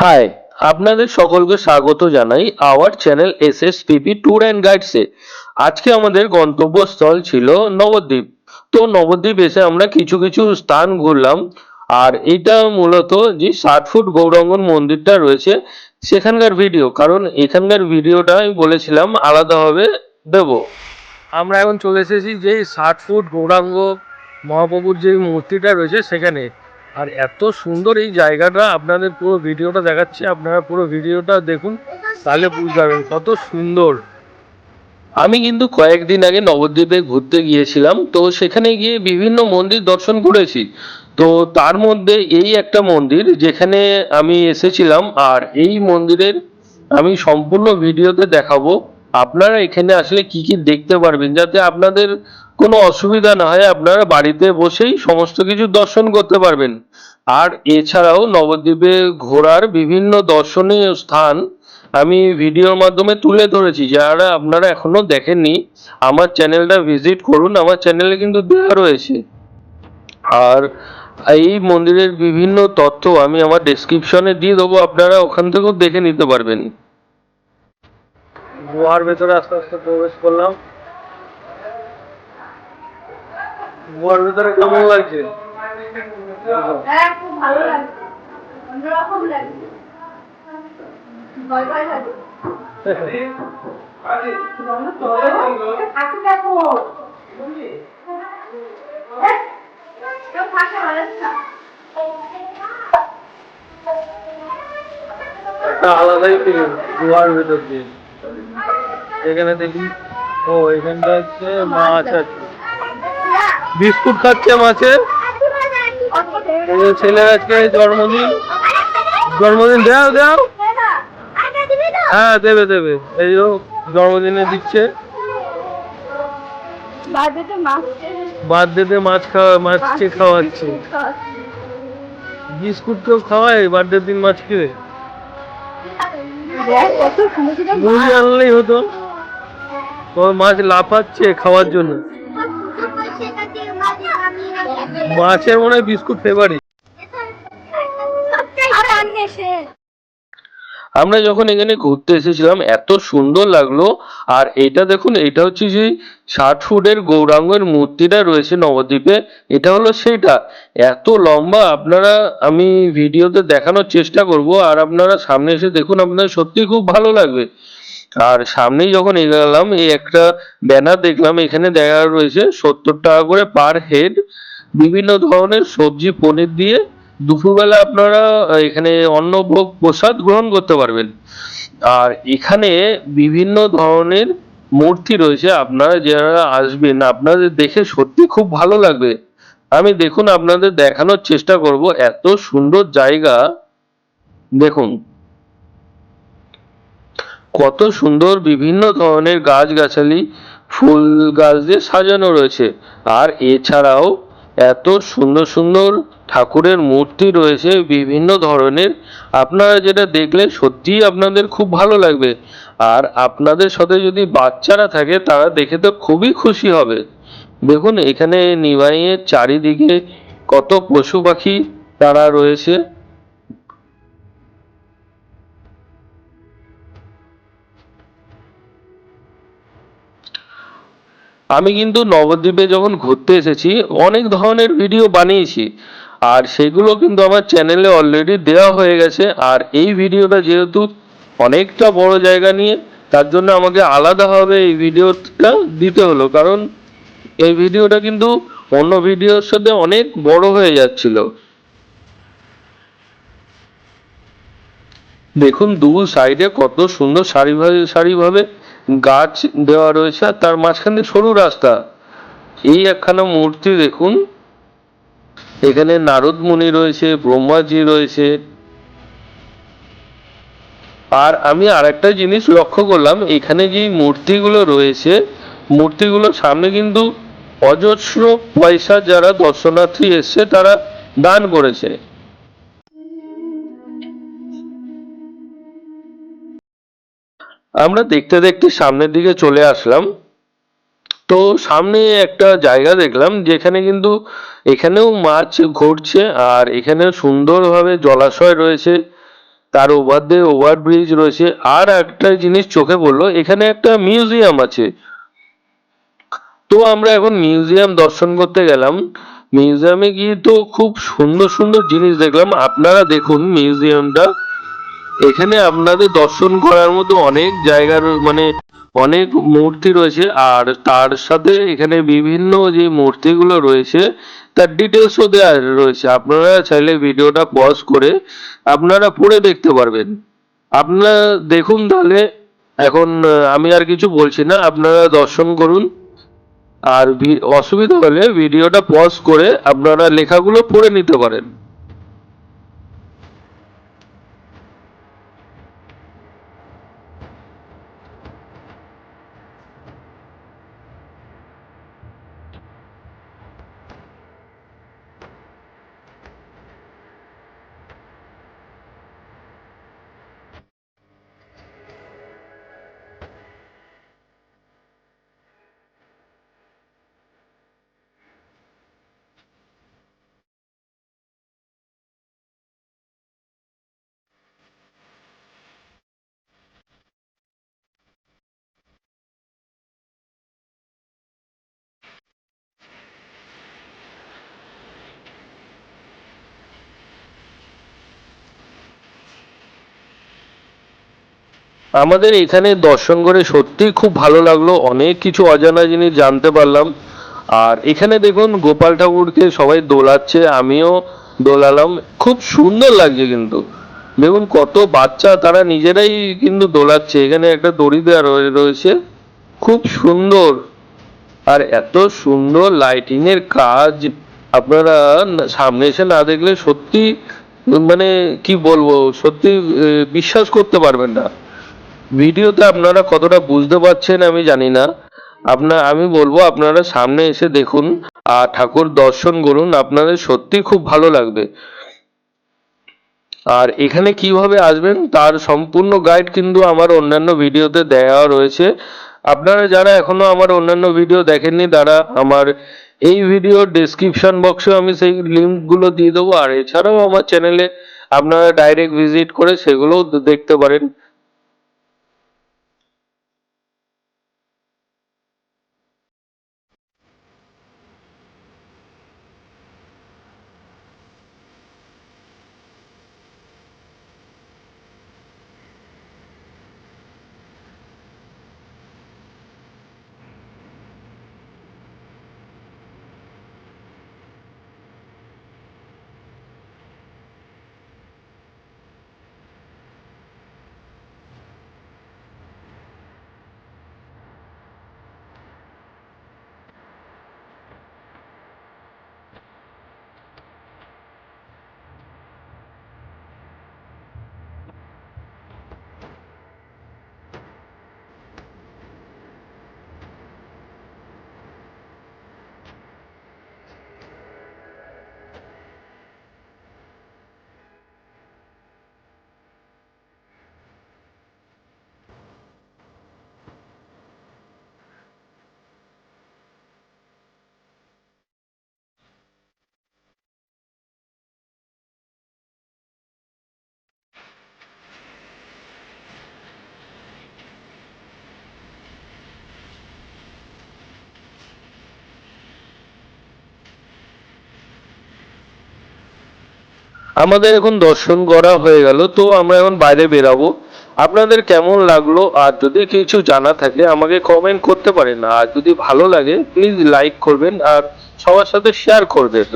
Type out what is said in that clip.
High আপনাদের সকলকে স্বাগত জানাই our channel S S PP tour and গাইডসে আজকে আমাদের গন্তব্যস্থল ছিল নবদ্বীপ। তো নবদ্বীপ এসে আমরা কিছু কিছু স্থান ঘুরলাম। আর এটা মূলত যে ষাট ফুট গৌরাঙ্গন মন্দিরটা রয়েছে, সেখানকার ভিডিও কারণ এখানকার ভিডিওটা আমি বলেছিলাম, আলাদাভাবে দেবো। আমরা এখন চলে এসেছি যে ষাট ফুট গৌরাঙ্গ মহাপ্রভুর যে মূর্তিটা রয়েছে সেখানে। আর এত সুন্দর এই জায়গাটা, আপনাদের পুরো ভিডিওটা দেখাচ্ছি, আপনারা পুরো ভিডিওটা দেখুন, তাহলে বুঝতে পারবেন কত সুন্দর। আমি কিন্তু কয়েকদিন আগে নবদ্বীপে ঘুরতে গিয়েছিলাম, তো সেখানে গিয়ে বিভিন্ন মন্দির দর্শন করেছি। তো তার মধ্যে এই একটা মন্দির যেখানে আমি এসেছিলাম, আর এই মন্দিরের আমি সম্পূর্ণ ভিডিওতে দেখাবো। আপনারা এখানে আসলে কি কি দেখতে পারবেন, যাতে আপনাদের কোনো অসুবিধা না হয়, আপনারা বাড়িতে বসেই সমস্ত কিছু দর্শন করতে পারবেন। আর এছাড়াও নবদ্বীপে ঘোরার বিভিন্ন দর্শনীয় স্থান আমি ভিডিওর মাধ্যমে তুলে ধরেছি। যারা আপনারা এখনও দেখেননি, আমার চ্যানেলটা ভিজিট করুন। আমার চ্যানেলে কিন্তু দেওয়া রয়েছে। আর এই মন্দিরের বিভিন্ন তথ্য আমি আমার ডেসক্রিপশনে দিয়ে দেবো। আপনারা ওখান থেকেও দেখে নিতে পারবেন। গুহার ভেতরে আস্তে আস্তে প্রবেশ করলাম। গুহার ভেতরে কেমন লাগছে? হ্যাঁ খুব ভালো অন্যরকম ভয় ভয় হ্যাঁ, একটা আলাদাই ফিলিং গুহার ভেতর দিয়ে। এখানে দেখি ও এখানটা হচ্ছে মাছ আছে। বিস্কুট খাচ্ছে মাছে এই ছেলের আজকে জন্মদিন। জন্মদিন দেও দাও। হ্যাঁ দেবে দেবে। এই জন্মদিনে দিচ্ছে। বার্থডেতে মাছ খাওয়া মাছ চেয়ে খাওয়াচ্ছে? বিস্কুট তো খাওয়ায় বার্থডের দিন মাছ খেয়ে মুড়ি আনলেই হতো। মাছ লাফাচ্ছে খাওয়ার জন্য। মাছের মনে হয় বিস্কুট ফেভারিট আমরা যখন এখানে ঘুরতে এসেছিলাম এত সুন্দর লাগল। আর এটা দেখুন এটা হচ্ছে যে ষাট ফুটের গৌরাঙ্গের মূর্তিটা রয়েছে নবদ্বীপে। এটা হলো সেইটা। এত লম্বা আপনারা আমি ভিডিওতে দেখানোর চেষ্টা করব। আর আপনারা সামনে এসে দেখুন আপনাদের সত্যি খুব ভালো লাগবে। আর সামনেই যখন এগোলাম এই একটা ব্যানার দেখলাম এখানে দেখা রয়েছে সত্তর টাকা করে পার হেড বিভিন্ন ধরনের সবজি, পনির দিয়ে দুপুরবেলা আপনারা এখানে অন্নভোগ প্রসাদ গ্রহণ করতে পারবেন। আর এখানে বিভিন্ন ধরনের মূর্তি রয়েছে, আপনারা যারা আসবেন, আপনাদের দেখে সত্যি খুব ভালো লাগবে। আমি দেখুন, আপনাদের দেখানোর চেষ্টা করব, এত সুন্দর জায়গা। দেখুন, কত সুন্দর বিভিন্ন ধরনের গাছগাছালি, ফুল গাছ দিয়ে সাজানো রয়েছে। আর এছাড়াও এত সুন্দর সুন্দর ঠাকুরের মূর্তি রয়েছে, বিভিন্ন ধরনের। আপনারা যেটা দেখলে সত্যিই আপনাদের খুব ভালো লাগবে। আর আপনাদের সাথে যদি বাচ্চারা থাকে, তারা দেখে তো খুবই খুশি হবে। দেখুন, এখানে নিমাইয়ের চারিদিকে কত পশু পাখি তারা রয়েছে। আমি কিন্তু নবদ্বীপে যখন ঘুরতে এসেছি, অনেক ধরনের ভিডিও বানিয়েছি। আর সেগুলো কিন্তু আমার চ্যানেলে অলরেডি দেওয়া হয়ে গেছে। আর এই ভিডিওটা যেহেতু অনেকটা বড় জায়গা নিয়ে, তার জন্য আমাকে আলাদাভাবে এই ভিডিওটা দিতে হলো। কারণ এই ভিডিওটা কিন্তু অন্য ভিডিওর সাথে অনেক বড় হয়ে যাচ্ছিল। দেখুন, দু সাইডে কত সুন্দর সারিভাবে সারিভাবে গাছ দেওয়া রয়েছে আর তার মাঝখান দিয়ে সরু রাস্তা। এই একখানা মূর্তি দেখুন। এখানে নারদ মুনি রয়েছে, ব্রহ্মাজি রয়েছে। আর আমি আরেকটা জিনিস লক্ষ্য করলাম, এখানে যে মূর্তিগুলো রয়েছে মূর্তিগুলোর সামনে কিন্তু অজস্র পয়সা যারা দর্শনার্থী এসছে, তারা দান করেছে। আমরা দেখতে দেখতে সামনের দিকে চলে আসলাম। তো সামনে একটা জায়গা দেখলাম যেখানে কিন্তু এখানেও মাছ ঘুরছে আর এখানে সুন্দরভাবে জলাশয় রয়েছে, তার ওভার দিয়ে ওভার ব্রিজ রয়েছে। আর একটা জিনিস চোখে পড়ল, এখানে একটা মিউজিয়াম আছে। তো আমরা এখন মিউজিয়াম দর্শন করতে গেলাম। মিউজিয়ামে গিয়ে তো খুব সুন্দর সুন্দর জিনিস দেখলাম। আপনারা দেখুন মিউজিয়ামটা। এখানে আপনাদের দর্শন করার মতো অনেক জায়গার মানে অনেক মূর্তি রয়েছে, আর তার সাথে এখানে বিভিন্ন যে মূর্তিগুলো রয়েছে, তার ডিটেলসও দেওয়া রয়েছে। আপনারা চাইলে ভিডিওটা পজ করে আপনারা পড়ে দেখতে পারবেন। আপনারা দেখুন তাহলে। এখন আমি আর কিছু বলছি না, আপনারা দর্শন করুন। আর অসুবিধা হলে ভিডিওটা পজ করে আপনারা লেখাগুলো পড়ে নিতে পারেন। আমাদের এখানে দর্শন করে সত্যি খুব ভালো লাগল, অনেক কিছু অজানা জিনিস জানতে পারলাম। আর এখানে দেখুন, গোপাল ঠাকুরকে সবাই দোলাচ্ছে, আমিও দোলালাম। খুব সুন্দর লাগছে কিন্তু। দেখুন, কত বাচ্চা, তারা নিজেরাই কিন্তু দোলাচ্ছে। এখানে একটা দড়ি দেওয়া রয়ে- রয়েছে। খুব সুন্দর। আর এত সুন্দর লাইটিং এর কাজ আপনারা সামনে এসে না দেখলে সত্যি মানে কি বলব, সত্যি বিশ্বাস করতে পারবেন না। ভিডিওতে আপনারা কতটা বুঝতে পারছেন আমি জানি না। আপনার আমি বলব আপনারা সামনে এসে দেখুন আর ঠাকুর দর্শন করুন, আপনাদের সত্যি খুব ভালো লাগবে। আর এখানে কীভাবে আসবেন তার সম্পূর্ণ গাইড কিন্তু আমার অন্যান্য ভিডিওতে দেওয়া রয়েছে। আপনারা যারা এখনও আমার অন্যান্য ভিডিও দেখেননি, তারা আমার এই ভিডিওর ডেসক্রিপশন বক্সে আমি সেই লিঙ্কগুলো দিয়ে দেবো। আর এছাড়াও আমার চ্যানেলে আপনারা ডাইরেক্ট ভিজিট করে সেগুলোও দেখতে পারেন। আমাদের এখন দর্শন করা হয়ে গেল, তো আমরা এখন বাইরে বেরাবো। আপনাদের কেমন লাগল? আর যদি কিছু জানা থাকে, আমাকে কমেন্ট করতে পারেন। আর যদি ভালো লাগে প্লিজ লাইক করবেন। আর সবার সাথে শেয়ার করবেন।